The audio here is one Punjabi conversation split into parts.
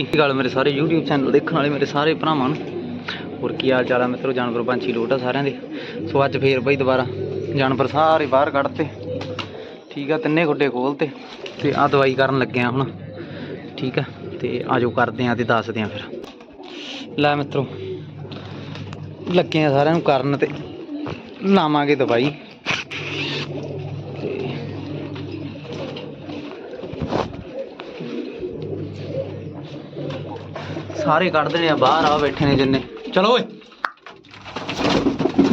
ਇੱਕ ਗੱਲ ਮੇਰੇ ਸਾਰੇ YouTube ਚੈਨਲ ਦੇਖਣ ਵਾਲੇ ਮੇਰੇ ਸਾਰੇ ਭਰਾਵਾਂ ਨੂੰ। ਹੋਰ ਕੀ ਹਾਲ ਚਾਲ ਆ ਮਿੱਤਰੋ? ਜਾਨਵਰ, ਪੰਛੀ, ਲੋਟ ਆ ਸਾਰਿਆਂ ਦੇ। ਸੋ ਅੱਜ ਫੇਰ ਬਈ ਦੁਬਾਰਾ ਜਾਨਵਰ ਸਾਰੇ ਬਾਹਰ ਕੱਢਤੇ। ਠੀਕ ਆ, ਤਿੰਨੇ ਗੁੱਡੇ ਖੋਲਤੇ ਤੇ ਆ ਦਵਾਈ ਕਰਨ ਲੱਗੇ ਆ ਹੁਣ। ਠੀਕ ਆ, ਤੇ ਆਜੋ ਕਰਦੇ ਆ ਤੇ ਦੱਸਦੇ ਆ ਫਿਰ। ਲੈ ਮਿੱਤਰੋ, ਲੱਗੇ ਆ ਸਾਰਿਆਂ ਨੂੰ ਕਰਨ ਤੇ। ਲਾਵਾਂਗੇ ਦਵਾਈ। ਸਾਰੇ ਕੱਢ ਦੇਣੇ ਆ, ਬਾਹਰ ਆ ਬੈਠੇ ਨੇ ਜਿੰਨੇ। ਚਲੋ ਓਏ।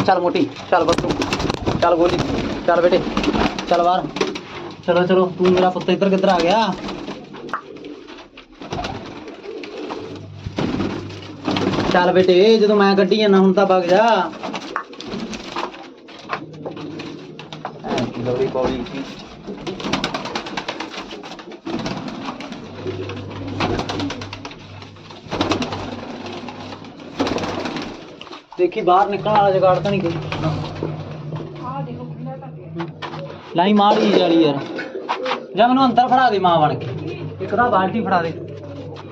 ਚੱਲ ਮੋਟੀ, ਚੱਲ ਬੱਤੂ। ਚੱਲ ਗੋਲੀ। ਚੱਲ ਬੇਟੇ। ਚੱਲ ਬਾਹਰ। ਚਲੋ ਚਲੋ, ਤੂੰ ਮੇਰਾ ਪੁੱਤ ਇੱਧਰ ਕਿੱਧਰ ਆ ਗਿਆ? ਚੱਲ ਬੇਟੇ, ਜਦੋਂ ਮੈਂ ਕੱਢੀ ਜਾਂਦਾ, ਹੁਣ ਤਾਂ ਵਗ ਜਾ। ਐ ਪੌੜੀ ਸੀ। ਦੇਖੀ ਬਾਹਰ ਨਿਕਲਣ ਵਾਲਾ ਜਗਾੜ ਤਾਂ ਨਹੀਂ ਕੋਈ। ਲਾਈ ਮਾੜੀ ਜਾਲੀ ਯਾਰ। ਜਾਂ ਮੈਨੂੰ ਅੰਦਰ ਫੜਾ ਦੇ ਮਾਂ ਬਣ ਕੇ। ਇੱਕ ਤਾਂ ਬਾਲਟੀ ਫੜਾ ਦੇ।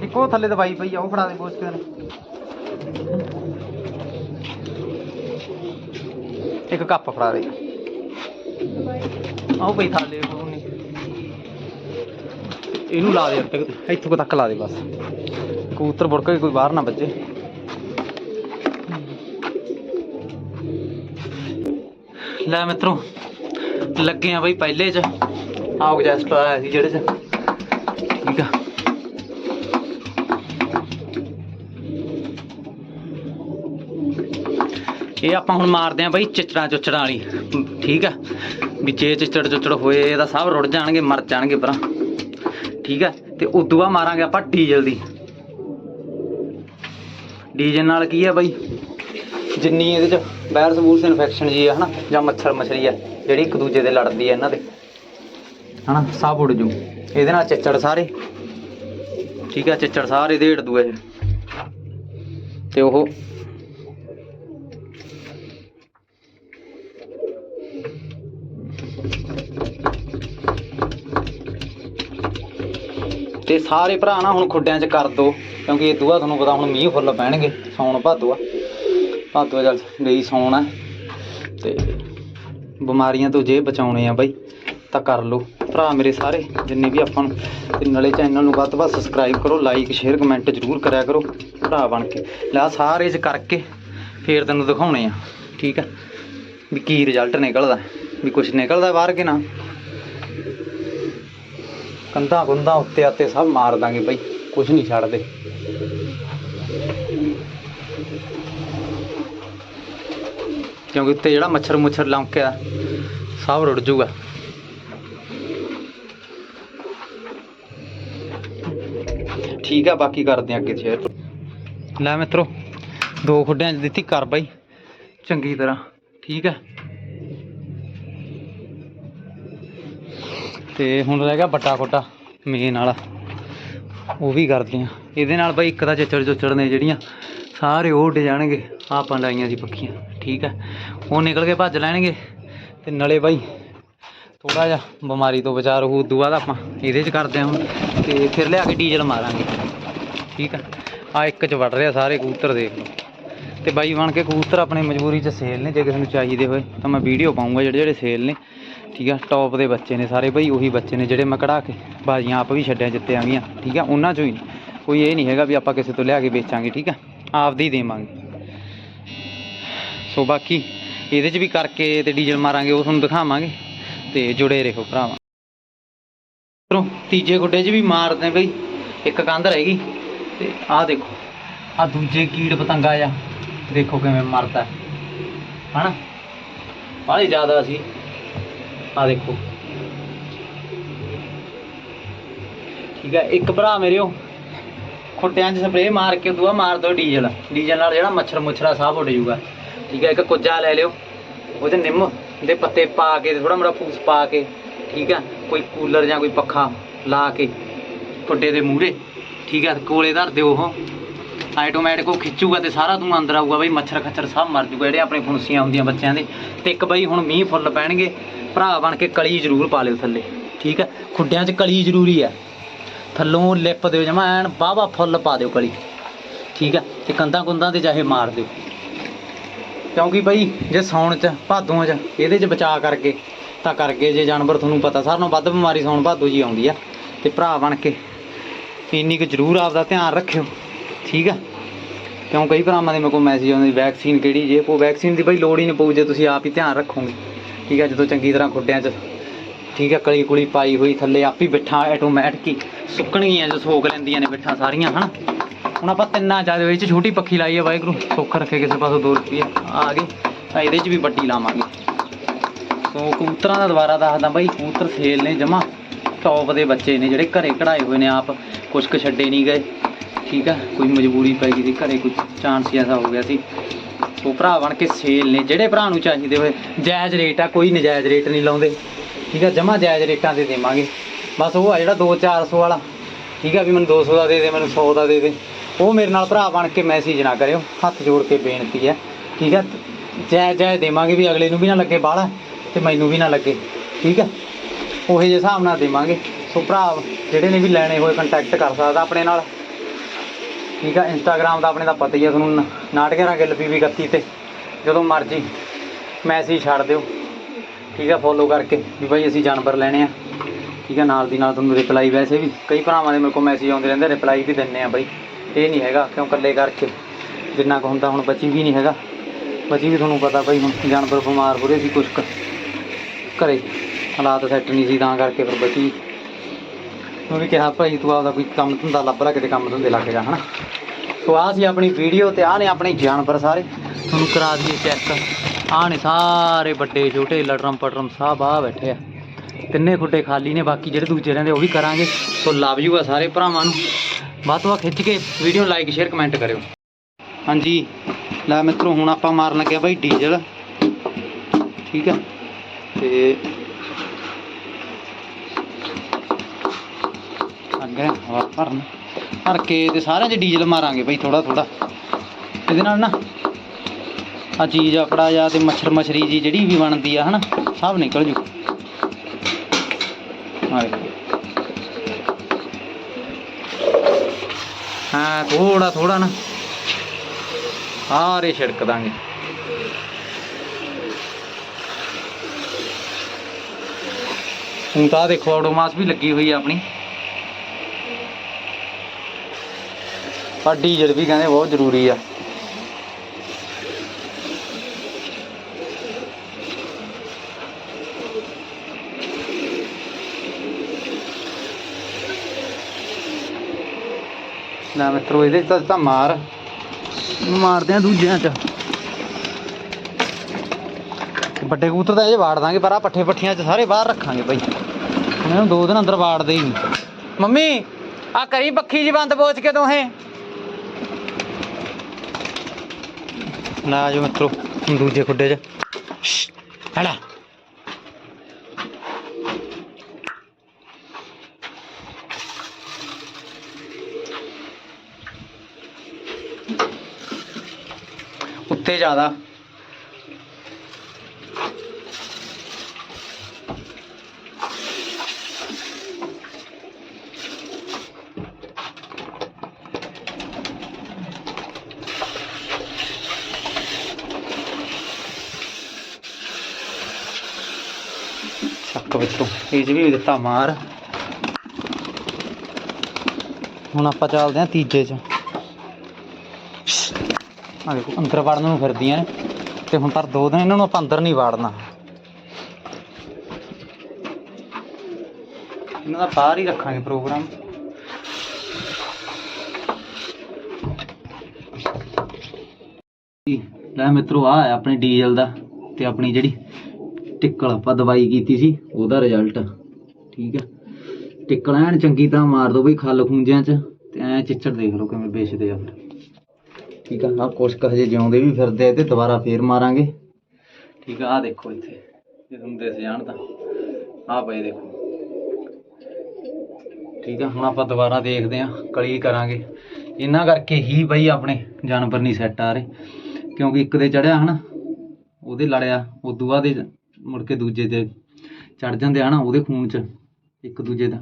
ਇੱਕ ਉਹ ਥੱਲੇ ਦਵਾਈ ਪਈ ਆ ਉਹ ਫੜਾ ਦੇ ਪੋਸਟ ਕਰ ਇੱਕ ਕੱਪ ਫੜਾ ਦੇ। ਆਹ ਪਈ ਥੱਲੇ ਉਹ ਨਹੀਂ। ਇਹਨੂੰ ਲਾ ਦੇ ਅੱਗੇ ਇੱਥੋਂ ਕੁ ਤੱਕ ਲਾ ਦੇ ਬਸ। ਕਬੂਤਰ ਬੁੜਕ ਕੇ ਕੋਈ ਬਾਹਰ ਨਾ ਵੱਜੇ। ਲੈ ਮਿੱਤਰੋ, ਲੱਗੇ ਆ ਬਈ ਪਹਿਲੇ ਚ। ਆਉ ਜੈਸਟ ਆਇਆ ਸੀ ਜਿਹੜੇ ਚ। ਠੀਕ ਆ। ਇਹ ਆਪਾਂ ਹੁਣ ਮਾਰਦੇ ਆ ਬਈ ਚਿਚੜਾਂ ਚੁਚੜਾਂ ਵਾਲੀ। ਠੀਕ ਆ। ਵੀ ਜੇ ਚਿਚੜ ਚੁਚੜ ਹੋਏ ਇਹਦਾ ਸਭ ਰੁੜ ਜਾਣਗੇ, ਮਰ ਜਾਣਗੇ ਪਰਾਂ ਠੀਕ ਆ। ਤੇ ਉਦੋਂ ਬਾਅਦ ਮਾਰਾਂਗੇ ਆਪਾਂ ਡੀਜ਼ਲ ਦੀ। ਡੀਜ਼ਲ ਨਾਲ ਕੀ ਆ ਬਈ? ਜਿੰਨੀ ਇਹਦੇ ਚ ਵਾਇਰਸ ਵੂਰਸ ਇਨਫੈਕਸ਼ਨ ਜੀ ਆ ਹਨਾ, ਜਾਂ ਮੱਛਰ ਮਛਰੀ ਹੈ ਜਿਹੜੀ ਇੱਕ ਦੂਜੇ ਦੇ ਲੜਦੀ ਹੈ ਇਹਨਾਂ ਦੇ। ਹਨਾ, ਸਭ ਉੱਡ ਜੂ। ਇਹਦੇ ਨਾਲ ਚੱਚੜ ਸਾਰੇ। ਠੀਕ ਆ, ਚੱਚੜ ਸਾਰੇ ਢੇੜ ਦੂ ਇਹ। ਤੇ ਉਹ ਤੇ ਸਾਰੇ ਭਰਾ ਨਾ ਹੁਣ ਖੁੱਡਿਆਂ 'ਚ ਕਰ ਦੋ, ਕਿਉਂਕਿ ਇਹ ਦੂਆ ਤੁਹਾਨੂੰ ਪਤਾ ਹੁਣ ਮੀਂਹ ਫੁੱਲ ਪੈਣਗੇ, ਸੌਣ ਭਾਦੋ ਆ। ਭਾਦੋ ਚੱਲ ਗਈ ਸੌਣਾ ਆ। ਤੇ ਬਿਮਾਰੀਆਂ ਤੋਂ ਜੇ ਬਚਾਉਣੇ ਆ ਬਾਈ, ਤਾਂ ਕਰ ਲਓ। ਭਰਾ ਮੇਰੇ ਸਾਰੇ, ਜਿੰਨੇ ਵੀ ਆਪਾਂ ਨੂੰ, ਤੇ ਨਾਲੇ ਚੈਨਲ ਨੂੰ ਵੱਧ ਤੋਂ ਵੱਧ ਸਬਸਕ੍ਰਾਈਬ ਕਰੋ ਲਾਈਕ ਸ਼ੇਅਰ ਕਮੈਂਟ ਜ਼ਰੂਰ ਕਰਿਆ ਕਰੋ, ਭਰਾ ਬਣ ਕੇ। ਲੈ ਸਾਰੇ ਚ ਕਰਕੇ ਫੇਰ ਤੈਨੂੰ ਦਿਖਾਉਣੇ ਆ, ਠੀਕ ਆ? ਵੀ ਕੀ ਰਿਜ਼ਲਟ ਨਿਕਲਦਾ, ਵੀ ਕੁਝ ਨਿਕਲਦਾ ਬਾਹਰ ਕੇ ਨਾ? ਕੰਧਾਂ ਕੁੰਧਾਂ ਉੱਤੇ ਆਤੇ ਸਭ ਮਾਰ ਦਾਂਗੇ ਬਾਈ ਕੁਝ ਨਹੀਂ ਛੱਡਦੇ। ਕਿਉਂਕਿ ਉੱਤੇ ਜਿਹੜਾ ਮੱਛਰ ਮੁੱਛਰ ਲੰਕਿਆ ਸਭ ਰੁੜ ਜੂਗਾ। ਠੀਕ ਆ, ਬਾਕੀ ਕਰਦੇ ਆ ਅੱਗੇ ਸ਼ੇਅਰ। ਲੈ ਮਿੱਤਰੋ, ਦੋ ਖੁੱਡਿਆਂ 'ਚ ਦਿੱਤੀ ਕਰ ਬਾਈ, ਚੰਗੀ ਤਰ੍ਹਾਂ। ਠੀਕ ਹੈ ਤੇ ਹੁਣ ਰਹਿ ਗਿਆ ਵੱਟਾ ਖੁੱਡਾ ਮੇਨ ਵਾਲਾ। ਉਹ ਵੀ ਕਰਦੇ ਆ। ਇਹਦੇ ਨਾਲ ਬਾਈ ਇੱਕ ਤਾਂ ਚੱਚੜ ਚੁੱਚੜ ਨੇ ਜਿਹੜੀਆਂ, ਸਾਰੇ ਉਹ ਉੱਡ ਜਾਣਗੇ। ਆਪਾਂ ਲਾਈਆਂ ਸੀ ਪੱਖੀਆਂ। ਠੀਕ ਹੈ ਉਹ ਨਿਕਲ ਕੇ ਭੱਜ ਲੈਣਗੇ। ਤੇ ਨਲੇ ਬਾਈ ਥੋੜਾ ਜਿਹਾ ਬਿਮਾਰੀ ਤੋਂ ਬਚਾ ਰਹੂ ਉਦੋਂ ਬਾਅਦ ਆਪਾਂ ਇਹਦੇ 'ਚ ਕਰਦੇ ਹਾਂ ਹੁਣ। ਤੇ ਫਿਰ ਲਿਆ ਕੇ ਡੀਜ਼ਲ ਮਾਰਾਂਗੇ। ਠੀਕ ਆ। ਆ ਇੱਕ 'ਚ ਵੜ ਰਿਹਾ ਸਾਰੇ ਕਬੂਤਰ, ਦੇਖ ਲਓ। ਤੇ ਬਾਈ ਬਣ ਕੇ ਕਬੂਤਰ ਆਪਣੇ ਮਜਬੂਰੀ 'ਚ ਸੇਲ ਨੇ, ਜੇ ਕਿਸੇ ਨੂੰ ਚਾਹੀਦੇ ਹੋਏ। ਤਾਂ ਮੈਂ ਵੀਡੀਓ ਪਾਉਂਗਾ ਜਿਹੜੇ ਜਿਹੜੇ ਸੇਲ ਨੇ। ਠੀਕ ਆ। ਟੌਪ ਦੇ ਬੱਚੇ ਨੇ ਸਾਰੇ ਬਈ, ਉਹੀ ਬੱਚੇ ਨੇ ਜਿਹੜੇ ਮੈਂ ਕਢਾ ਕੇ ਬਾਜ਼ੀਆਂ ਆਪ ਵੀ ਛੱਡਿਆ ਜਿੱਤੇ ਆਵੀਆਂ ਠੀਕ ਆ। ਉਹਨਾਂ 'ਚੋਂ ਹੀ ਕੋਈ ਇਹ ਨਹੀਂ ਹੈਗਾ ਵੀ ਆਪਾਂ ਕਿਸੇ ਤੋਂ ਲਿਆ ਕੇ ਵੇਚਾਂਗੇ। ਠੀਕ ਆ। ਆਪਦੀ ਹੀ ਦੇਵਾਂਗੇ। ਸੋ ਬਾਕੀ ਇਹਦੇ 'ਚ ਵੀ ਕਰਕੇ ਤੇ ਡੀਜ਼ਲ ਮਾਰਾਂਗੇ, ਉਹ ਤੁਹਾਨੂੰ ਦਿਖਾਵਾਂਗੇ ਤੇ ਜੁੜੇ ਰਹੋ ਭਰਾਵਾਂ। ਮਿੱਤਰੋ, ਤੀਜੇ ਗੁੱਡੇ 'ਚ ਵੀ ਮਾਰਦੇ ਬਈ, ਇੱਕ ਕੰਧ ਰਹਿ ਗਈ ਤੇ ਆਹ ਦੇਖੋ ਆ ਦੂਜੇ ਕੀੜ ਪਤੰਗਾ ਆ ਦੇਖੋ ਕਿਵੇਂ ਮਰਦਾ ਹੈ। ਹਨਾ? ਬਾਹਲੀ ਜ਼ਿਆਦਾ ਸੀ। ਆ ਦੇਖੋ। ਠੀਕ ਹੈ, ਇੱਕ ਭਰਾ ਮੇਰਿਓ, ਖੁੱਟਿਆਂ 'ਚ ਸਪਰੇਅ ਮਾਰ ਕੇ ਦੂਆ ਮਾਰ ਦਿਓ ਡੀਜ਼ਲ। ਡੀਜ਼ਲ ਨਾਲ ਜਿਹੜਾ ਮੱਛਰ ਮੁੱਛਰਾ ਸਾਹ ਉੱਡ ਜਾਊਗਾ ਠੀਕ ਹੈ, ਇੱਕ ਕੁੱਜਾ ਲੈ ਲਿਓ। ਉਹਦੇ ਨਿੰਮ ਦੇ ਪੱਤੇ ਪਾ ਕੇ ਥੋੜਾ ਮੋੜਾ ਫੂਸ ਪਾ ਕੇ, ਠੀਕ ਹੈ, ਕੋਈ ਕੂਲਰ ਜਾਂ ਕੋਈ ਪੱਖਾ ਲਾ ਕੇ ਖੁੱਡੇ ਦੇ ਮੂਹਰੇ, ਠੀਕ ਹੈ, ਕੋਲੇ ਧਰ ਦਿਓ ਉਹ। ਆਟੋਮੈਟਿਕ ਉਹ ਖਿੱਚੂਗਾ ਤੇ ਸਾਰਾ ਤੂੰ ਅੰਦਰ ਆਊਗਾ ਬਈ, ਮੱਛਰ ਖੱਚਰ ਸਭ ਮਰ ਜੂਗਾ, ਜਿਹੜੇ ਆਪਣੇ ਫੁੰਸੀਆਂ ਹੁੰਦੀਆਂ ਬੱਚਿਆਂ ਦੇ। ਤੇ ਇੱਕ ਬਈ ਹੁਣ ਮੀਂਹ ਫੁੱਲ ਪੈਣਗੇ, ਭਰਾ ਬਣ ਕੇ ਕਲੀ ਜ਼ਰੂਰ ਪਾ ਲਿਓ ਥੱਲੇ, ਠੀਕ ਹੈ। ਖੁੱਡਿਆਂ 'ਚ ਕਲੀ ਜ਼ਰੂਰੀ ਆ ਥੱਲੋਂ ਲਿਪ ਦਿਓ ਜਮਾ, ਐਨ ਬਾਵਾ ਫੁੱਲ ਪਾ ਦਿਓ ਕਲੀ, ਠੀਕ ਹੈ, ਤੇ ਕੰਧਾਂ ਕੁੰਧਾਂ ਤੇ ਚਾਹੇ ਮਾਰ ਦਿਓ। ਕਿਉਂਕਿ ਬਈ ਜੇ ਸੌਣ ਚ, ਭਾਦੋਂ ਚ, ਇਹਦੇ ਚ ਬਚਾ ਕਰਕੇ, ਤਾਂ ਕਰਕੇ ਜੇ ਜਾਨਵਰ ਤੁਹਾਨੂੰ ਪਤਾ ਸਾਰਿਆਂ ਨਾਲੋਂ ਵੱਧ ਬਿਮਾਰੀ ਸੌਣ ਭਾਦੋਂ ਜੀ ਆਉਂਦੀ ਆ। ਤੇ ਭਰਾ ਬਣ ਕੇ, ਇੰਨੀ ਕੁ ਜ਼ਰੂਰ ਆਪਦਾ ਧਿਆਨ ਰੱਖਿਓ, ਠੀਕ ਆ? ਕਿਉਂ ਕਈ ਭਰਾਵਾਂ ਦੇ ਮੇਰੇ ਕੋਲ ਮੈਸੇਜ ਆਉਂਦੇ ਵੈਕਸੀਨ ਕਿਹੜੀ ਜੇ, ਉਹ ਵੈਕਸੀਨ ਦੀ ਬਈ ਲੋੜ ਹੀ ਨਹੀਂ ਪਊ ਜੇ ਤੁਸੀਂ ਆਪ ਹੀ ਧਿਆਨ ਰੱਖੋਗੇ। ਠੀਕ ਆ, ਜਦੋਂ ਚੰਗੀ ਤਰ੍ਹਾਂ ਖੁੱਡਿਆਂ 'ਚ, ਠੀਕ ਆ ਕਲੀ ਕੁਲੀ ਪਾਈ ਹੋਈ ਥੱਲੇ, ਆਪ ਹੀ ਬਿੱਠਾ ਆਟੋਮੈਟਿਕ ਹੀ ਸੁੱਕਣਗੀਆਂ ਜੋ ਸੋਕ ਲੈਂਦੀਆਂ ਨੇ ਬਿੱਠਾ ਸਾਰੀਆਂ, ਹਨਾ? ਹੁਣ ਆਪਾਂ ਤਿੰਨਾਂ ਚਾਰ ਦੇ ਵਿੱਚ ਛੋਟੀ ਪੱਖੀ ਲਾਈ ਹੈ ਵਾਹਿਗੁਰੂ, ਸੁੱਖ ਰੱਖੇ ਕਿਸੇ ਪਾਸੋਂ 2 ਰੁਪਏ ਆ ਗਏ ਤਾਂ ਇਹਦੇ 'ਚ ਵੀ ਵੱਡੀ ਲਾਵਾਂਗੇ। ਸੋ ਕਬੂਤਰਾਂ ਦਾ ਦੁਬਾਰਾ ਦੱਸਦਾ ਬਾਈ, ਕਬੂਤਰ ਸੇਲ ਨੇ ਜਮਾ। ਟੌਪ ਦੇ ਬੱਚੇ ਨੇ ਜਿਹੜੇ ਘਰੇ ਕਢਾਏ ਹੋਏ ਨੇ ਆਪ, ਕੁਛ ਕੁ ਛੱਡੇ ਨਹੀਂ ਗਏ। ਠੀਕ ਆ, ਕੋਈ ਮਜਬੂਰੀ ਪੈ ਗਈ ਸੀ, ਘਰੇ ਕੋਈ ਚਾਂਸ ਹੀ ਐਸਾ ਹੋ ਗਿਆ ਸੀ। ਉਹ ਭਰਾ ਬਣ ਕੇ ਸੇਲ ਨੇ, ਜਿਹੜੇ ਭਰਾ ਨੂੰ ਚਾਹੀਦੇ ਹੋਏ, ਜਾਇਜ਼ ਰੇਟ ਆ, ਕੋਈ ਨਜਾਇਜ਼ ਰੇਟ ਨਹੀਂ ਲਾਉਂਦੇ। ਠੀਕ ਆ, ਜਮਾ ਜਾਇਜ਼ ਰੇਟਾਂ ਤੇ ਦੇਵਾਂਗੇ। ਬਸ ਉਹ ਆ ਜਿਹੜਾ 2-400 ਵਾਲਾ। ਠੀਕ ਆ ਵੀ ਮੈਨੂੰ 200 ਦਾ ਦੇ ਦੇ, ਮੈਨੂੰ 100 ਦਾ ਦੇ ਦੇ। ਉਹ ਮੇਰੇ ਨਾਲ ਭਰਾ ਬਣ ਕੇ ਮੈਸੇਜ ਨਾ ਕਰਿਓ। ਹੱਥ ਜੋੜ ਕੇ ਬੇਨਤੀ ਹੈ। ਠੀਕ ਹੈ? ਜੈ ਜੈ ਦੇਵਾਂਗੇ ਵੀ ਅਗਲੇ ਨੂੰ ਵੀ ਨਾ ਲੱਗੇ ਬਾਹਲਾ ਤੇ ਮੈਨੂੰ ਵੀ ਨਾ ਲੱਗੇ। ਠੀਕ ਆ ਉਹੇ ਜਿਹੇ ਹਿਸਾਬ ਨਾਲ ਦੇਵਾਂਗੇ। ਸੋ ਭਰਾ, ਜਿਹੜੇ ਨੇ ਵੀ ਲੈਣੇ ਹੋਏ ਕੰਟੈਕਟ ਕਰ ਸਕਦਾ ਆਪਣੇ ਨਾਲ। ਠੀਕ ਆ ਇੰਸਟਾਗ੍ਰam ਦਾ ਆਪਣੇ ਦਾ ਪਤਾ ਹੀ ਹੈ। ਤੁਹਾਨੂੰ ਨਾਟਕਰਾਂ ਗਿੱਲ ਪੀਵੀ 31 ਤੇ। ਜਦੋਂ ਮਰਜ਼ੀ ਮੈਸੇਜ ਛੱਡ ਦਿਓ। ਠੀਕ ਆ ਫੋਲੋ ਕਰਕੇ ਵੀ ਭਾਈ ਅਸੀਂ ਜਾਨਵਰ ਲੈਣੇ ਆ। ਠੀਕ ਆ ਨਾਲ ਦੀ ਨਾਲ ਤੁਹਾਨੂੰ ਰਿਪਲਾਈ ਵੈਸੇ ਵੀ ਕਈ ਭਰਾਵਾਂ ਦੇ ਮੇਰੇ ਕੋਲ ਮੈਸੇਜ ਆਉਂਦੇ ਰਹਿੰਦੇ ਰਿਪਲਾਈ ਵੀ ਦਿੰਨੇ ਆ ਬਾਈ। ਇਹ ਨਹੀਂ ਹੈਗਾ ਕਿਉਂ ਇਕੱਲੇ ਕਰਕੇ? ਜਿੰਨਾ ਕੁ ਹੁੰਦਾ ਹੁਣ ਬਚੀ ਵੀ ਨਹੀਂ ਹੈਗਾ। ਬਚੀ ਵੀ ਤੁਹਾਨੂੰ ਪਤਾ ਭਾਈ ਹੁਣ ਜਾਨਵਰ, ਬਿਮਾਰ ਹੋ ਰਹੇ ਸੀ ਕੁਛ ਕੁ ਘਰੇ ਹਾਲਾਤ ਸੈੱਟ ਨਹੀਂ ਸੀ ਤਾਂ ਕਰਕੇ ਫਿਰ ਬਚੀ। ਉਹ ਵੀ ਕਿਹਾ ਭਾਈ ਤੂੰ ਆਪਦਾ ਕੋਈ ਕੰਮ ਧੰਦਾ ਲੱਭ ਲੈ, ਕਿਤੇ ਕੰਮ ਧੰਦੇ ਲੱਗ ਜਾ, ਹਨਾ? ਸੋ ਆਹ ਸੀ ਆਪਣੀ ਵੀਡੀਓ ਤੇ ਆਹ ਨੇ ਆਪਣੇ ਜਾਨਵਰ ਸਾਰੇ। ਤੁਹਾਨੂੰ ਕਰਾ ਦਈਏ ਚੈੱਕ ਆਹ ਨੇ ਸਾਰੇ ਵੱਡੇ, ਛੋਟੇ, ਲਟਰਮ ਪਟਰਮ ਸਭ ਆ ਬੈਠੇ ਆ। ਤਿੰਨੇ ਖੁੱਡੇ ਖਾਲੀ ਨੇ, ਬਾਕੀ ਜਿਹੜੇ ਦੂਜੇ ਰਹਿੰਦੇ ਉਹ ਵੀ ਕਰਾਂਗੇ। ਸੋ ਲਵ ਯੂ ਆ ਸਾਰੇ ਭਰਾਵਾਂ ਨੂੰ। ਵੱਧ ਤੋਂ ਵੱਧ ਖਿੱਚ ਕੇ ਵੀਡੀਓ ਨੂੰ ਲਾਈਕ ਸ਼ੇਅਰ ਕਮੈਂਟ ਕਰਿਓ। ਹਾਂਜੀ। ਲੈ ਮਿੱਤਰੋ, ਹੁਣ ਆਪਾਂ ਮਾਰਨ ਲੱਗੇ ਬਾਈ ਡੀਜ਼ਲ। ਠੀਕ ਆ। ਤੇ ਅੱਗੇ ਹਵਾ ਭਰਨ। ਭਰ ਕੇ ਤੇ ਸਾਰਿਆਂ 'ਚ ਡੀਜ਼ਲ ਮਾਰਾਂਗੇ ਬਈ ਥੋੜਾ ਥੋੜਾ ਇਹਦੇ ਨਾਲ ਨਾ ਆ ਚੀਜ਼ ਆਪੜਾ ਜਾਂ ਤੇ ਮੱਛਰ ਮਛਰੀ ਜੀ ਜਿਹੜੀ ਵੀ ਬਣਦੀ ਆ, ਹਨਾ, ਸਭ ਨਿਕਲ ਜੂ। ਆ ਹਾਂ ਥੋੜਾ ਥੋੜਾ ਨਾ। ਸਾਰੇ ਛਿੜਕ ਦਾਂਗੇ। ਹੁਣ ਤਾਂ ਦੇਖੋ ਆਟੋਮਾਸ ਵੀ ਲੱਗੀ ਹੋਈ ਆ ਆਪਣੀ। ਪਰ ਡੀਜ਼ਲ ਵੀ ਕਹਿੰਦੇ ਬਹੁਤ ਜ਼ਰੂਰੀ ਆ। ਨਾ ਮਿੱਤਰੋ ਇਹਦੇ ਤਾਂ ਤਾਂ ਮਾਰ। ਮਾਰਦੇ ਆ ਦੂਜਿਆਂ ਚ। ਵੱਡੇ ਕਬੂਤਰ ਤਾਂ ਇਹ ਵਾੜ ਦਾਂਗੇ ਪਰ ਆ ਪੱਠੇ ਪੱਠੀਆਂ ਚ ਸਾਰੇ ਬਾਹਰ ਰੱਖਾਂਗੇ ਬਾਈ। ਇਹਨਾਂ ਨੂੰ ਦੋ ਦਿਨ ਅੰਦਰ ਵਾੜਦੇ ਹੀ ਮੰਮੀ ਆ ਕਰੀ ਪੱਖੀ ਜੀ ਬੰਦ ਪੋਚ ਕੇ ਦੋਹੇ। ਨਾ ਜੋ ਮਿੱਤਰੋ ਦੂਜੇ ਖੁੱਡੇ 'ਚ। ਸ਼ਸ਼, ਹਲਾ ਉੱਤੇ ਜ਼ਿਆਦਾ ਚੱਕ ਵਿੱਚੋਂ ਇਹ 'ਚ ਵੀ ਦਿੱਤਾ ਮਾਰ ਹੁਣ ਆਪਾਂ ਚੱਲਦੇ ਹਾਂ ਤੀਜੇ 'ਚ ਆ ਦੇਖੋ, ਅੰਦਰ ਵੜਨ ਨੂੰ ਫਿਰਦੀਆਂ ਨੇ। ਤੇ ਹੁਣ ਪਰ ਦੋ ਦਿਨ ਇਹਨਾਂ ਨੂੰ ਆਪਾਂ ਅੰਦਰ ਨਹੀਂ ਵਾੜਨਾ। ਇਹਨਾਂ ਦਾ ਬਾਹਰ ਹੀ ਰੱਖਾਂਗੇ ਪ੍ਰੋਗਰਾਮ। ਲੈ ਮਿੱਤਰੋ ਆ ਆਪਣੇ ਡੀਜ਼ਲ ਦਾ ਤੇ ਆਪਣੀ ਜਿਹੜੀ ਟਿੱਕਲ ਆਪਾਂ ਦਵਾਈ ਕੀਤੀ ਸੀ, ਉਹਦਾ ਰਿਜ਼ਲਟ ਠੀਕ ਹੈ। ਟਿੱਕਲ ਐਨ ਚੰਗੀ ਤਰ੍ਹਾਂ ਮਾਰ ਦੋ ਬਈ, ਖੱਲ ਖੂੰਜਿਆਂ 'ਚ ਤੇ ਐ ਚਿੱਚੜ ਦੇਖ ਲਓ ਕਿਵੇਂ ਵੇਚਦੇ ਆ। ਠੀਕ ਆ ਆ ਕੁਛ ਕੁ ਹਜੇ ਜਿਉਂਦੇ ਵੀ ਫਿਰਦੇ ਆ ਤੇ ਦੁਬਾਰਾ ਫੇਰ ਮਾਰਾਂਗੇ। ਠੀਕ ਆ ਆ ਦੇਖੋ ਇੱਥੇ ਜੇ ਤੁਹਾਨੂੰ ਦਿਸ ਜਾਣ ਤਾਂ। ਆ ਪਏ ਦੇਖੋ। ਠੀਕ ਆ, ਹੁਣ ਆਪਾਂ ਦੁਬਾਰਾ ਦੇਖਦੇ ਆ, ਕਲੀ ਕਰਾਂਗੇ। ਇਹਨਾਂ ਕਰਕੇ ਹੀ ਬਈ ਆਪਣੇ ਜਾਨਵਰ ਨਹੀਂ ਸੈੱਟ ਆ ਰਹੇ, ਕਿਉਂਕਿ ਇੱਕ ਦੇ ਚੜਿਆ ਹਨਾ, ਉਹਦੇ ਲੜਿਆ, ਉਦੋਂ ਬਾਅਦ ਇਹ ਮੁੜ ਕੇ ਦੂਜੇ ਤੇ ਚੜ ਜਾਂਦੇ ਆ ਨਾ ਉਹਦੇ ਖੂਨ ਚ, ਇੱਕ ਦੂਜੇ ਦਾ।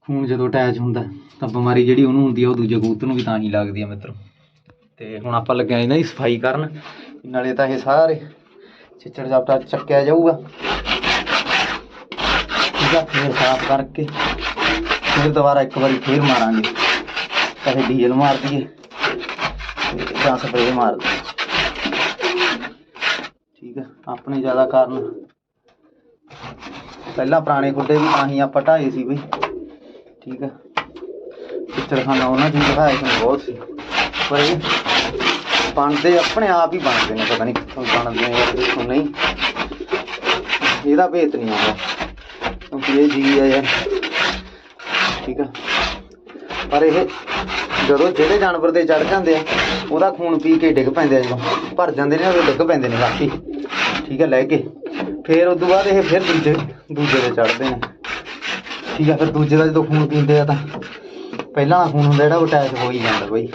ਖੂਨ ਜਦੋਂ ਅਟੈਚ ਹੁੰਦਾ, ਤਾਂ ਬਿਮਾਰੀ ਜਿਹੜੀ ਉਹਨੂੰ ਹੁੰਦੀ ਆ, ਉਹ ਦੂਜੇ ਕਬੂਤਰ ਨੂੰ ਵੀ ਤਾਂ ਹੀ ਲੱਗਦੀ ਆ ਮਿੱਤਰੋ। ਤੇ ਹੁਣ ਆਪਾਂ ਲੱਗਿਆ ਇਹਨਾਂ ਦੀ ਸਫ਼ਾਈ ਕਰਨ, ਨਾਲੇ ਤਾਂ ਇਹ ਸਾਰੇ ਚਿੱਚੜ ਜਾਪਟਾ ਚੱਕਿਆ ਜਾਊਗਾ। ਠੀਕ ਆ, ਫੇਰ ਸਾਫ਼ ਕਰਕੇ ਫਿਰ ਦੁਬਾਰਾ ਇੱਕ ਵਾਰੀ ਫੇਰ ਮਾਰਾਂਗੇ। ਕਦੇ ਡੀਜ਼ਲ ਮਾਰ ਦਈਏ ਜਾਂ ਸਪਰੇਅ ਮਾਰ ਦਈਏ। ਠੀਕ ਆ, ਆਪਣੇ ਜ਼ਿਆਦਾ ਕਾਰਨ ਪਹਿਲਾਂ ਪੁਰਾਣੇ ਗੁੱਡੇ ਵੀ ਤਾਂ ਹੀ ਆਪਾਂ ਢਾਏ ਸੀ ਬਈ। ਠੀਕ ਆ ਚਿੱਤਰਖਾਨਾ ਉਹਨਾਂ ਦੀ ਦਿਖਾਇਆ ਸੀ ਬਹੁਤ ਸੀ। ਪਰ ਇਹ ਬਣਦੇ, ਆਪਣੇ ਆਪ ਹੀ ਬਣਦੇ ਨੇ, ਪਤਾ ਨਹੀਂ ਕਿੱਥੋਂ ਬਣਦੇ ਨੇ ਯਾਰ ਕਿੱਥੋਂ ਨਹੀਂ। ਇਹਦਾ ਭੇਤ ਨਹੀਂ ਆਉਂਦਾ ਕਿਉਂਕਿ ਇਹ ਜੀ ਆ ਯਾਰ। ਠੀਕ ਆ? ਪਰ ਇਹ ਜਦੋਂ ਜਿਹੜੇ ਜਾਨਵਰ ਦੇ ਚੜ ਜਾਂਦੇ ਆ, ਉਹਦਾ ਖੂਨ ਪੀ ਕੇ ਡਿੱਗ ਪੈਂਦੇ ਆ ਜਦੋਂ। ਭਰ ਜਾਂਦੇ ਨੇ ਉਹ ਡਿੱਗ ਪੈਂਦੇ ਨੇ ਬਾਕੀ ਠੀਕ ਆ, ਲੈ ਕੇ। ਫਿਰ ਉਸ ਤੋਂ ਬਾਅਦ ਇਹ ਫਿਰ ਦੂਜੇ ਦੂਜੇ ਦੇ ਚੜਦੇ ਨੇ। ਠੀਕ ਆ, ਫਿਰ ਦੂਜੇ ਦਾ ਜਦੋਂ ਖੂਨ ਪੀਂਦੇ ਆ ਤਾਂ ਪਹਿਲਾਂ ਵਾਲਾ ਖੂਨ ਹੁੰਦਾ ਜਿਹੜਾ ਉਹ ਅਟੈਚ ਹੋ ਹੀ ਜਾਂਦਾ ਬਈ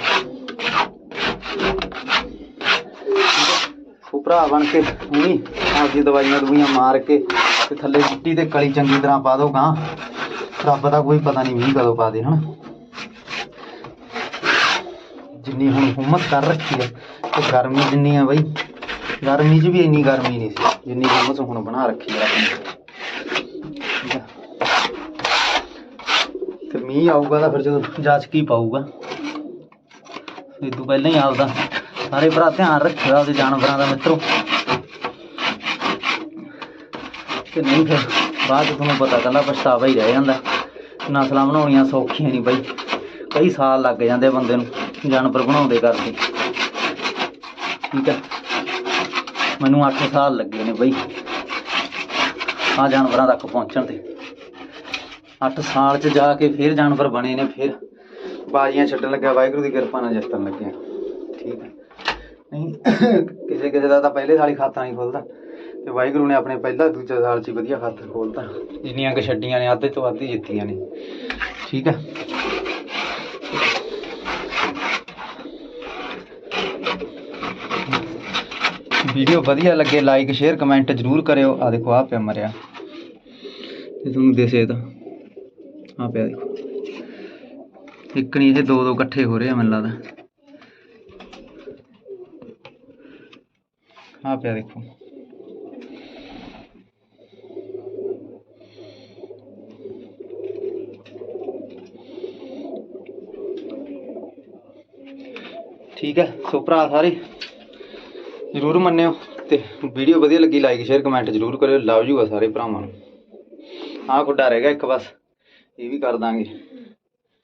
ਉਹ ਭਰਾ ਬਣ ਕੇ ਨਹੀਂ ਆਪਦੀ ਦਵਾਈਆਂ ਦਵਾਈਆਂ ਮਾਰ ਕੇ ਤੇ ਥੱਲੇ ਮਿੱਟੀ ਤੇ ਕਲੀ ਚੰਗੀ ਤਰ੍ਹਾਂ ਪਾ ਦੋ ਗਾਂ ਰੱਬ ਦਾ ਕੋਈ ਪਤਾ ਨਹੀਂ ਮੀਂਹ ਕਦੋਂ ਪਾ ਦੇ, ਹਨਾ? ਜਿੰਨੀ ਹੁਣ ਹਿੰਮਤ ਕਰ ਰੱਖੀ ਹੈ ਤੇ ਗਰਮੀ ਜਿੰਨੀ ਆ ਬਈ, ਗਰਮੀ 'ਚ ਵੀ ਇੰਨੀ ਗਰਮੀ ਨਹੀਂ ਸੀ, ਜਿੰਨੀ ਹਿੰਮਤ ਹੁਣ ਬਣਾ ਰੱਖੀ ਹੈ ਤੇ ਮੀਂਹ ਆਊਗਾ ਤਾਂ ਫਿਰ ਜਦੋਂ ਜਾਚ ਕੀ ਪਾਊਗਾ? ਇਹ ਤੋਂ ਪਹਿਲਾਂ ਹੀ ਆਪਦਾ ਸਾਰੇ ਭਰਾ ਧਿਆਨ ਰੱਖਿਓ ਆਪਦੇ ਜਾਨਵਰਾਂ ਦਾ ਮਿੱਤਰੋ। ਤੇ ਨਹੀਂ ਫਿਰ ਬਾਅਦ 'ਚ ਤੁਹਾਨੂੰ ਪਤਾ ਕੱਲਾ ਪਛਤਾਵਾ ਹੀ ਰਹਿ ਜਾਂਦਾ। ਨਸਲਾਂ ਬਣਾਉਣੀਆਂ ਸੌਖੀਆਂ ਨਹੀਂ ਬਾਈ। ਕਈ ਸਾਲ ਲੱਗ ਜਾਂਦੇ ਬੰਦੇ ਨੂੰ ਜਾਨਵਰ ਬਣਾਉਂਦੇ ਕਰਦੇ ਠੀਕ ਹੈ ਮੈਨੂੰ 8 ਸਾਲ ਲੱਗੇ ਨੇ ਬਾਈ ਆ ਜਾਨਵਰਾਂ ਤੱਕ ਪਹੁੰਚਣ ਤੇ। 8 ਸਾਲ ਚ ਜਾ ਕੇ ਫਿਰ ਜਾਨਵਰ ਬਣੇ ਨੇ ਫਿਰ। ਬਾਜ਼ੀਆਂ ਛੱਡਣ ਲੱਗਿਆ, ਵਾਹਿਗੁਰੂ ਦੀ ਕਿਰਪਾ ਨਾਲ ਜਿੱਤਣ ਲੱਗਿਆ। ਨਹੀਂ ਕਿਸੇ ਕਿਸੇ ਦਾ ਤਾਂ ਪਹਿਲੇ ਸਾਲ ਹੀ ਖਾਤਾ ਨਹੀਂ ਖੁੱਲਦਾ। ਤੇ ਵਾਹਿਗੁਰੂ ਨੇ ਆਪਣੇ ਪਹਿਲਾ ਦੂਜਾ ਸਾਲ ਚ ਹੀ ਵਧੀਆ ਖਾਤਾ ਖੋਲਤਾ। ਜਿੰਨੀਆਂ ਕਿ ਛੱਡੀਆਂ ਨੇ, ਅੱਧੇ ਤੋਂ ਵੱਧ ਜਿੱਤੀਆਂ ਨੇ। ਠੀਕ ਹੈ ਵੀਡੀਓ ਵਧੀਆ ਲੱਗੇ ਲਾਈਕ ਸ਼ੇਅਰ ਕਮੈਂਟ ਜਰੂਰ ਕਰਿਓ। ਆ ਦੇਖੋ ਆ ਪਿਆ ਮਰਿਆ। ਤੇ ਤੁਹਾਨੂੰ ਦਿਸੇ ਤਾਂ। ਆ ਪਿਆ ਦੇਖੋ। ਇੱਕ ਨਹੀਂ, ਇਹ ਦੋ ਦੋ ਇਕੱਠੇ ਹੋ ਰਹੇ ਆ, ਮੈਨੂੰ ਲੱਗਦਾ। ਆ ਪਿਆ ਦੇਖੋ ਠੀਕ ਹੈ ਸੋ ਭਰਾ ਸਾਰੇ ਜਰੂਰ ਮੰਨਿਓ ਤੇ ਵੀਡੀਓ ਵਧੀਆ ਲੱਗੀ ਲਾਈਕ ਸ਼ੇਅਰ ਕਮੈਂਟ ਜਰੂਰ ਕਰਿਓ ਲਵ ਯੂ ਆ ਸਾਰੇ ਭਰਾਵਾਂ ਨੂੰ ਆਹ ਗੁੱਡਾ ਰਹਿ ਗਿਆ ਇੱਕ ਬਸ ਇਹ ਵੀ ਕਰ ਦਾਂਗੇ